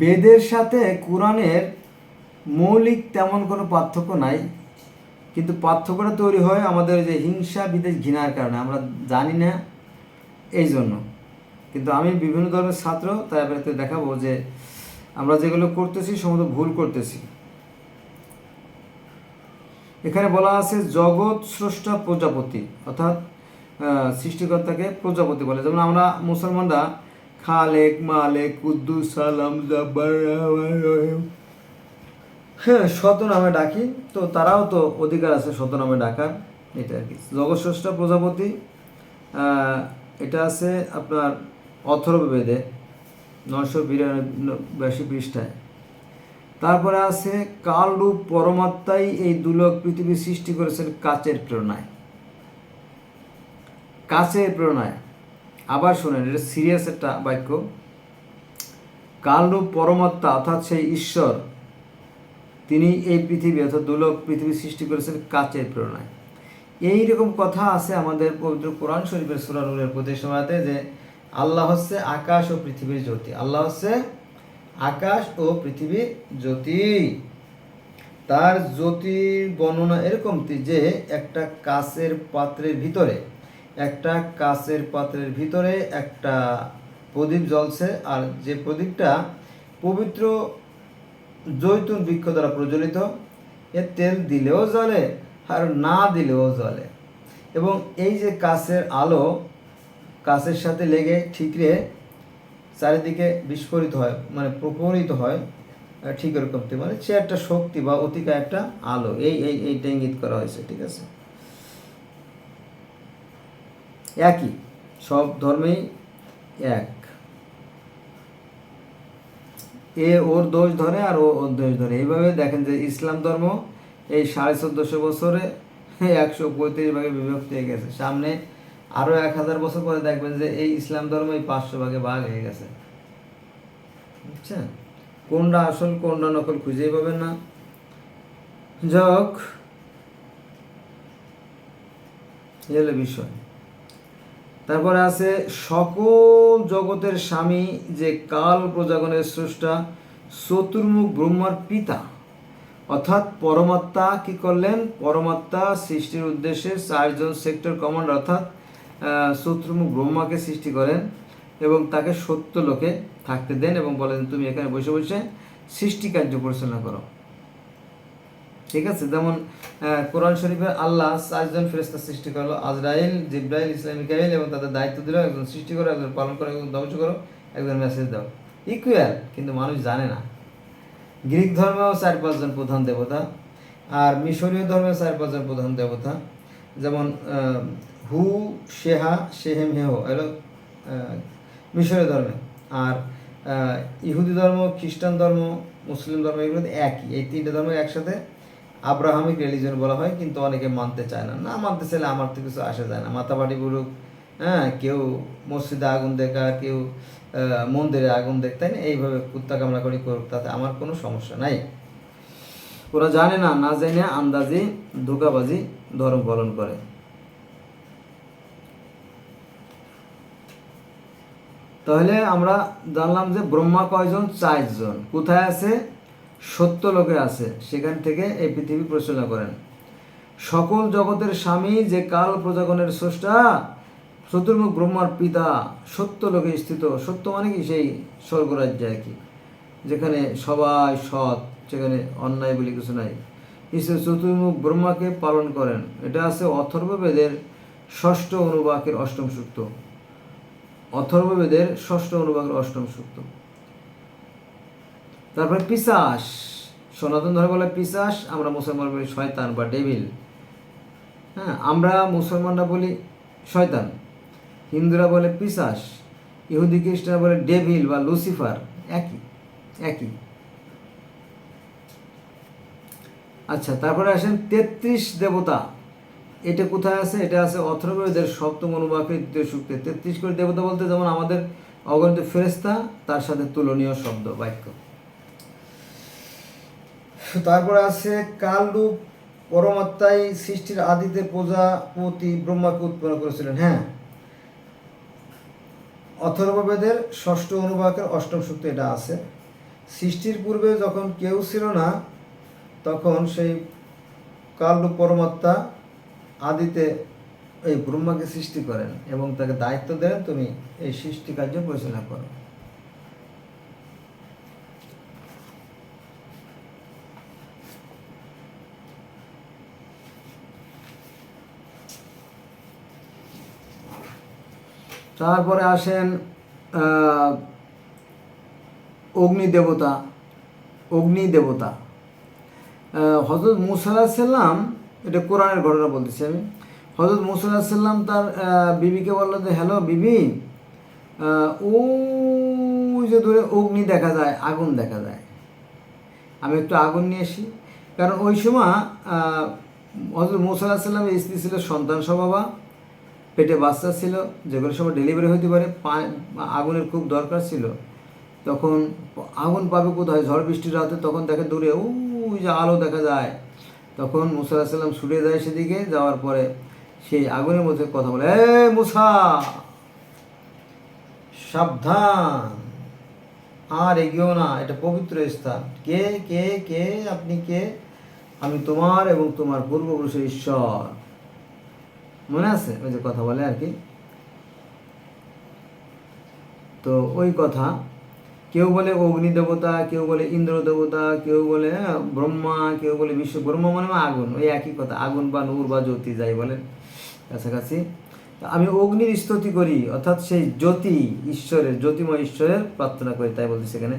বেদের সাথে কোরআনের মৌলিক তেমন কোনো পার্থক্য নাই, কিন্তু পার্থক্যটা তৈরি হয় আমাদের যে হিংসা বিদেশ ঘৃণার কারণে। আমরা জানি না এই জন্য। কিন্তু আমি বিভিন্ন ধর্মের ছাত্র, তাই আপনাকে দেখাবো যে আমরা যেগুলো করতেছি সমস্ত ভুল করতেছি। এখানে বলা আছে জগৎ স্রষ্টা প্রজাপতি, অর্থাৎ সৃষ্টিকর্তাকে প্রজাপতি বলে। যেমন আমরা মুসলমানরা খালেক, মালেক, কুদ্দুস, সালাম, জাব্বার হ্যাঁ শত নামে ডাকি। তো তারাও তো অধিকার আছে শত নামে ডাকার। এটা আর কি। জগৎ প্রজাপতি এটা আছে আপনার অথর্ববেদে নশো বিরানব্বই পৃষ্ঠায়। তারপরে আছে, কালরূপ পরমাত্মাই এই দুলক পৃথিবী সৃষ্টি করেছেন কাচের প্রেরণায়। কাচের প্রেরণায়। আবার শোনেন, এটা সিরিয়াস একটা বাক্য। কালরূপ পরমাত্মা অর্থাৎ সেই ঈশ্বর, তিনি এই পৃথিবী অর্থাৎ দুলক পৃথিবী সৃষ্টি করেছেন কাচের প্রেরণায়। এই রকম কথা আছে আমাদের পবিত্র কোরআন শরীফের সুরানুরের প্রতি সময়তে যে আল্লাহ হচ্ছে আকাশ ও পৃথিবীর জ্যোতি। আল্লাহ হচ্ছে আকাশ ও পৃথিবীর জ্যোতি। তার জ্যোতির বর্ণনা এরকম যে একটা কাচের পাত্রের ভিতরে একটা কাচের পাত্রের ভিতরে একটা প্রদীপ জ্বলছে আর যে প্রদীপটা পবিত্র জৈতুন বৃক্ষ দ্বারা প্রজ্বলিত, এ তেল দিলেও জ্বলে আর না দিলেও জ্বলে। এবং এই যে কাছের আলো কাছের সাথে লেগে ঠিকরে চারিদিকে বিস্ফোরিত হয় মানে প্রফলিত হয়, ঠিক এরকম মানে সে একটা শক্তি বা অতিকা একটা আলো, এই এই এইটা ইঙ্গিত করা হয়েছে, ঠিক আছে? একই, সব ধর্মেই এক। এ ওর দোষ ধরে আর ও ওর দোষ ধরে। এইভাবে দেখেন যে ইসলাম ধর্ম এই সাড়ে চোদ্দোশো বছরে একশো পঁয়ত্রিশ ভাগে বিভক্ত হয়ে গেছে। সামনে আরও এক হাজার বছর পরে দেখবেন যে এই ইসলাম ধর্ম এই পাঁচশো ভাগে ভাগ হয়ে গেছে। বুঝছেন? কোনটা আসল, কোনটা নকল খুঁজেই পাবেন না। যাক এই হলো বিষয়। তারপরে আছে, সকল জগতের স্বামী যে কাল প্রজাগণের স্রষ্টা চতুর্মুখ ব্রহ্মার পিতা। অর্থাৎ পরমাত্মা কি করলেন? পরমাত্মা সৃষ্টির উদ্দেশ্যে চারজন সেক্টর কমান্ডার অর্থাৎ শত্রুমুখ ব্রহ্মাকে সৃষ্টি করেন এবং তাকে সত্য লোকে থাকতে দেন এবং বলেন, তুমি এখানে বসে বসে সৃষ্টি কার্য পরিচালনা করো। ঠিক আছে? যেমন কোরআন শরীফে আল্লাহ চারজন ফেরেস্তা সৃষ্টি করল। আজরাইল, জিব্রাইল ইসলামিকাইল এবং তাদের দায়িত্ব দিল, একজন সৃষ্টি করো, একজন পালন করো, একজন ধ্বংস করো, একজন মেসেজ দাও। ইকুয়াল কিন্তু মানুষ জানে না। গ্রিক ধর্মেও চার পাঁচজন প্রধান দেবতা আর মিশরীয় ধর্মেও চার পাঁচজন প্রধান দেবতা। যেমন হু, শেহা, শেহেম, হেহ, এলো মিশরীয় ধর্মে। আর ইহুদি ধর্ম, খ্রিস্টান ধর্ম, মুসলিম ধর্ম, এগুলো একই। এই তিনটে ধর্ম একসাথে আব্রাহামিক রিলিজন বলা হয়, কিন্তু অনেকে মানতে চায় না। না মানতে চাইলে আমার তো কিছু আসা যায় না। মাতাবাড়ি বুড়ুক হ্যাঁ কেউ মসজিদে আগুন দেখা কেউ মন্দিরে আগুন দেখ, তাই না? এইভাবে কুত্তা কামড়া করি করুক, তাতে আমার কোনো সমস্যা নাই। ওরা জানে না না জানে আন্দাজি ধোকাবাজি ধর্ম পালন করে। তাহলে আমরা জানলাম যে ব্রহ্মা কয়জন? চারজন। কোথায় আছে? সত্য লোকে আছে, সেখান থেকে এই পৃথিবী পরিচালনা করেন। সকল জগতের স্বামী যে কাল প্রজাগণের স্রষ্টা, চতুর্মুখ ব্রহ্মার পিতা, সত্য লোকে স্থিত। সত্য মানে কি? সেই স্বর্গরাজ্য আর কি। যেখানে সবাই সৎ সেখানে অন্যায় বলে কিছু নাই। ঈশ্বর চতুর্মুখ ব্রহ্মাকে পালন করেন। এটা আছে অথর্ববেদের ষষ্ঠ অনুবাকের অষ্টম সূক্ত। অথর্ববেদের ষষ্ঠ অনুবাকের অষ্টম সূক্ত। তারপরে পিসাস। সনাতন ধর্ম বলে পিসাস, আমরা মুসলমান বলি শয়তান বা ডেভিল। হ্যাঁ আমরা মুসলমানরা বলি শয়তান। হিন্দুরা বলে পিসাস, ইহুদি খ্রিস্টানরা বলে ডেভিল বা লুসিফার। একই একই। আচ্ছা তারপরে আসেন তেত্রিশ দেবতা। এটা কোথায় আছে? এটা আছে অথর্ববেদের সপ্তম অনুবাকের দ্বিতীয় সূক্তে। তেত্রিশ করে দেবতা বলতে যেমন আমাদের অগণিত ফেরেস্তা তার সাথে তুলনীয় শব্দ, বাক্য। তারপরে আছে কালরূপ পরমাত্মাই সৃষ্টির আদিতে প্রজাপতি ব্রহ্মাকে উৎপন্ন করেছিলেন হ্যাঁ? অথর্ববেদের ষষ্ঠ অনুবাকের অষ্টম সূক্তে এটা আছে। সৃষ্টির পূর্বে যখন কেউ ছিল না, তখন সেই কালু পরমাত্মা আদিতে এই ব্রহ্মাকে সৃষ্টি করেন এবং তাকে দায়িত্ব দেন, তুমি এই সৃষ্টি কার্য পরিচালনা করো। তারপরে আসেন অগ্নি দেবতা অগ্নি দেবতা। হজরত মুসাল্লাম এটা কোরআনের ঘটনা বলতেছি আমি। হজরত মুসাল্লাম তার বিবিকে বলল যে, হ্যালো বিবি ওই যে দূরে অগ্নি দেখা যায়, আগুন দেখা যায়। আমি একটু আগুন নিয়ে আসি। কারণ ওই সময় হজরত মুসাল্লামের স্ত্রী ছিল সন্তান স্বভাবা। পেটে বাচ্চা ছিল যেগুলো সময় ডেলিভারি হতে পারে আগুনের খুব দরকার ছিল। তখন আগুন পাবে কোথায়? ঝড় বৃষ্টির রাতে তখন দেখে দূরে, ওই যে আলো দেখা যায়। তখন মুসা সাল্লাম ছুটে যায় সেদিকে, যাওয়ার পরে সেই আগুনের মধ্যে কথা বলে, এ মুসা, সাবধান। আর এগিয়েও না, এটা পবিত্র স্থান। কে কে কে, আপনি কে? আমি তোমার এবং তোমার পূর্বপুরুষের ঈশ্বর। মনে আছে? ওই যে কথা বলে আর কি। তো ওই কথা কেউ বলে অগ্নি দেবতা কেউ বলে ইন্দ্র দেবতা কেউ বলে হ্যাঁ, ব্রহ্মা কেউ বলে বিশ্ব ব্রহ্মা মানে আগুন ওই একই কথা আগুন বা নূর বা জ্যোতি যাই বলেন কাছাকাছি। আমি অগ্নির স্তুতি করি অর্থাৎ সেই জ্যোতি ঈশ্বরের জ্যোতিময় ঈশ্বরের প্রার্থনা করি তাই বলছি সেখানে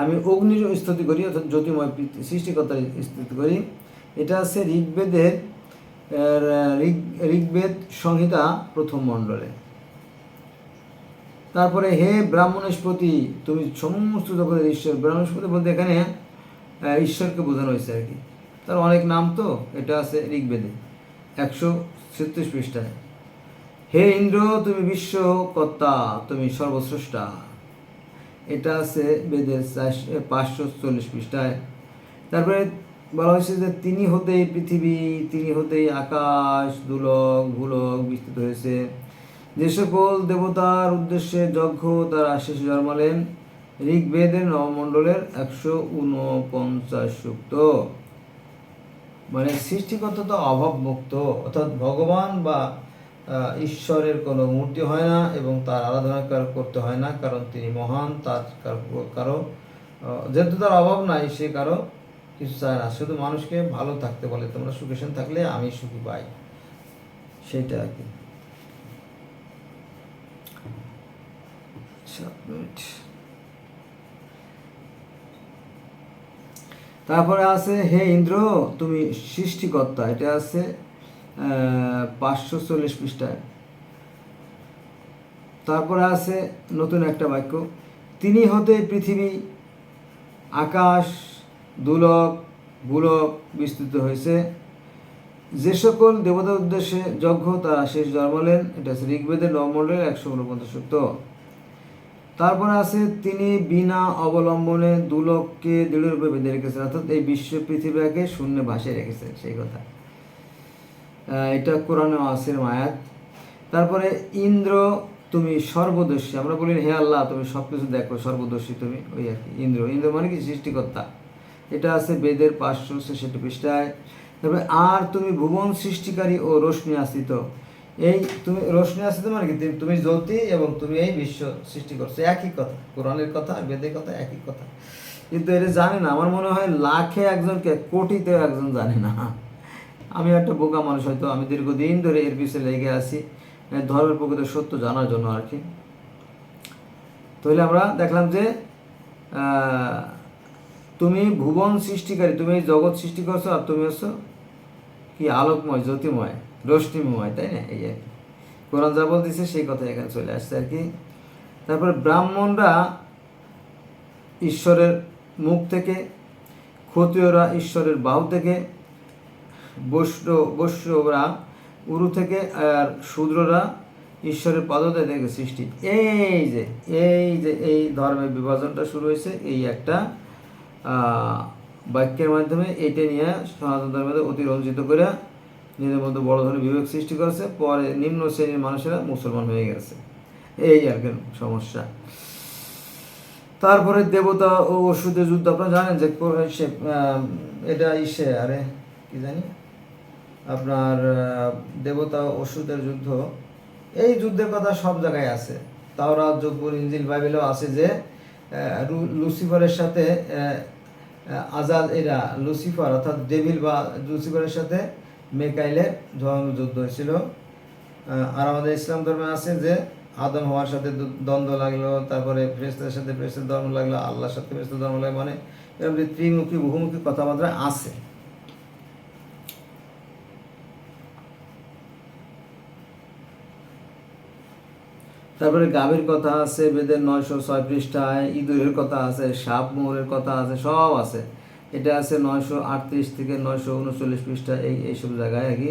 আমি অগ্নির স্তুতি করি অর্থাৎ জ্যোতিময় সৃষ্টিকর্তার স্তুতি করি। এটা আছে ঋগ্বেদের ঋগ্বেদ সংহিতা প্রথম মণ্ডলে। তারপরে হে ব্রাহ্মণেশপতি তুমি সমস্ত জগতের ঈশ্বর। ব্রাহ্মণেশপতি বলতে এখানে ঈশ্বরকে বোঝানো হয়েছে আর কি। তার অনেক নাম তো, এটা আছে ঋগ্বেদে, একশো ছত্রিশ পৃষ্ঠায়। হে ইন্দ্র, তুমি বিশ্বকর্তা তুমি সর্বস্রষ্টা। এটা আছে বেদের পাঁচশো চল্লিশ পৃষ্ঠায়। তারপরে বলা হয়েছে যে তিনি হতেই পৃথিবী, তিনি হতেই আকাশ, দুলক, ভূলক বিস্তৃত হয়েছে। যে সকল দেবতার উদ্দেশ্যে যজ্ঞ তার আশেষ জন্মালেন ঋগ্বেদের নবমণ্ডলের একশো উনপঞ্চাশ সূক্ত মানে সৃষ্টিকর্তা তো অভাবমুক্ত, অর্থাৎ ভগবান বা ঈশ্বরের কোনো মূর্তি হয় না এবং তার আরাধনা কার- করতে হয় না, কারণ তিনি মহান, তার কার- যেহেতু তার অভাব নাই, সে কারও কিছু চায় না শুধু মানুষকে ভালো থাকতে বলে, তোমরা সুখেশন থাকলে আমি সুখী পাই। সেইটা আর কি। তারপরে আছে, হে ইন্দ্র, তুমি সৃষ্টিকর্তা, এটা আছে পাঁচশো চল্লিশ পৃষ্ঠায়। তারপরে আছে, নতুন একটা বাক্য তিনি হতে পৃথিবী, আকাশ দুলক ভূলক বিস্তৃত হয়েছে। যে সকল দেবতার উদ্দেশ্যে যজ্ঞ, তারা শেষ জন্মালেন এটা আছে ঋগ্বেদের নবমণ্ডলের একশো উনপঞ্চাশ সূক্ত তারপরে আছে, তিনি বিনা অবলম্বনে দুলককে দৃঢ়রূপে বেঁধে রেখেছেন। অর্থাৎ এই বিশ্ব পৃথিবীকে শূন্য ভাসিয়ে রেখেছেন সেই কথা। এটা কোরআনে আসের মায়াত। তারপরে, ইন্দ্র, তুমি সর্বদর্শী আমরা বলি, হে আল্লাহ, তুমি সব কিছু দেখো সর্বদর্শী তুমি। ওই আর কি, ইন্দ্র। ইন্দ্র মানে কি? সৃষ্টিকর্তা। এটা আছে বেদের পাঁচশো ছেষট্টি পৃষ্ঠায়। তারপরে আর তুমি ভুবন সৃষ্টিকারী ও রশ্মি আশ্রিত। এই তুমি রশ্মি আশ্রিত মানে কি? তুমি- জ্যোতি এবং তুমি এই বিশ্ব সৃষ্টি করছ। একই কথা। কোরআনের কথা বেদের কথা একই কথা। কিন্তু এটা জানে না। আমার মনে হয় লাখে একজনকে কোটিতেও একজন জানে না। আমি একটা বোকা মানুষ হয়তো। আমি দীর্ঘদিন ধরে এর পিছনে লেগে আছি। ধর্মের প্রকৃত সত্য জানার জন্য আর কি। তাহলে আমরা দেখলাম যে তুমি ভুবন সৃষ্টিকারী, তুমি এই জগৎ সৃষ্টি করছ আর তুমি হচ্ছ কি আলোকময় জ্যোতিময় রশ্মিময়, তাই না? এই আর কি। কোরআন যা বলতেছে সেই কথা এখানে চলে আসছে আর কি। তারপরে ব্রাহ্মণরা ঈশ্বরের মুখ থেকে, ক্ষত্রিয়রা ঈশ্বরের বাহু থেকে বৈষ্ণব বৈষ্ণবরা উরু থেকে আর শূদ্ররা ঈশ্বরের পদতে থেকে সৃষ্টি। এই যে এই যে, এই ধর্মের বিভাজনটা শুরু হয়েছে, এই একটা বাক্যের মাধ্যমে এটা নিয়ে সনাতন ধর্মের অতি রঞ্জিত করে নিজেদের মধ্যে বড় ধরনের বিবেক সৃষ্টি করেছে। পরে নিম্ন শ্রেণির মানুষেরা মুসলমান হয়ে গেছে। এই আর কি সমস্যা। তারপরে দেবতা ও ওষুধের যুদ্ধ, আপনারা জানেন যে সে এটা ইসে, আরে, কি জানি? আপনার দেবতা ওষুধের যুদ্ধ। এই যুদ্ধের কথা সব জায়গায় আছে। তাওরা জব্বুর ইঞ্জিল, বাইবেলও আছে যে লুসিফারের সাথে আজাদ এরা লুসিফার, অর্থাৎ ডেভিল বা লুসিফারের সাথে মেকাইলের যুদ্ধ হয়েছিল। আর আমাদের ইসলাম ধর্মে আছে যে, আদম হওয়ার সাথে দ্বন্দ্ব লাগল, তারপরে ফ্রেস্তের সাথে ফ্রেস্তের ধর্ম লাগল, আল্লাহর সাথে ফ্রেস্তের ধর্ম লাগল মানে এরকম যে ত্রিমুখী, বহুমুখী কথাবার্তা আছে। তারপরে গাভীর কথা আছে, বেদের নয়শো ছয় পৃষ্ঠায়, ইঁদুরের কথা আছে, সাপ মোহরের কথা আছে, সব আছে। এটা আছে নয়শো আটত্রিশ থেকে নয়শো উনচল্লিশ পৃষ্ঠা, এই এইসব জায়গায় আর কি।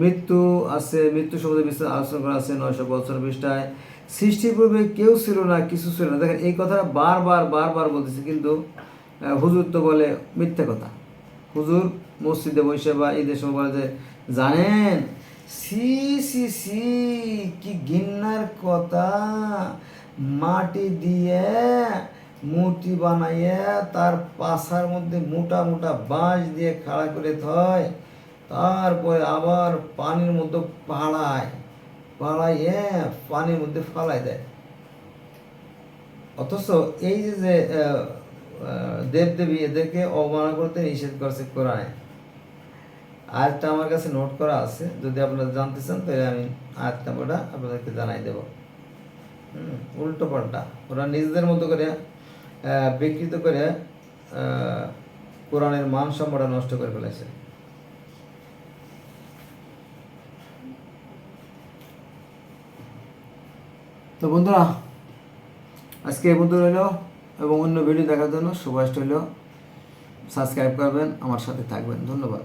মৃত্যু আছে, মৃত্যু সম্বন্ধে বিস্তার আলোচনা করা আছে নয়শো বছর পৃষ্ঠায়। সৃষ্টির পূর্বে কেউ ছিল না, কিছু ছিল না। দেখেন, এই কথাটা বারবার বারবার বলতেছে, কিন্তু হুজুর তো বলে মিথ্যে কথা। হুজুর মসজিদে বসে বা ঈদের সময় বলে যে, জানেন সি সি সি, কি ঘিন্নার কথা। মাটি দিয়ে মূর্তি বানাইয়ে তার পাশার মধ্যে মোটা মোটা বাঁশ দিয়ে খাড়া করে থয় তারপরে আবার পানির মধ্যে পাড়ায়, পাড়াইয়ে পানির মধ্যে ফালাই দেয়। অথচ এই যে দেবদেবী এদেরকে অবমাননা করতে নিষেধ করছে কোরআনে। আয়াতটা আমার কাছে নোট করা আছে। যদি আপনারা জানতে চান তাহলে আমি আয়াত নাম্বারটা আপনাদেরকে জানাই দেব। হুম, উল্টো পাল্টা। ওরা নিজেদের মতো করে বিকৃত করে কোরআনের মান সম্মানটা নষ্ট করে ফেলেছে। তো বন্ধুরা আজকে এই পর্যন্ত রইল এবং অন্য ভিডিও দেখার জন্য সুভাষ রইল। সাবস্ক্রাইব করবেন আমার সাথে থাকবেন। ধন্যবাদ।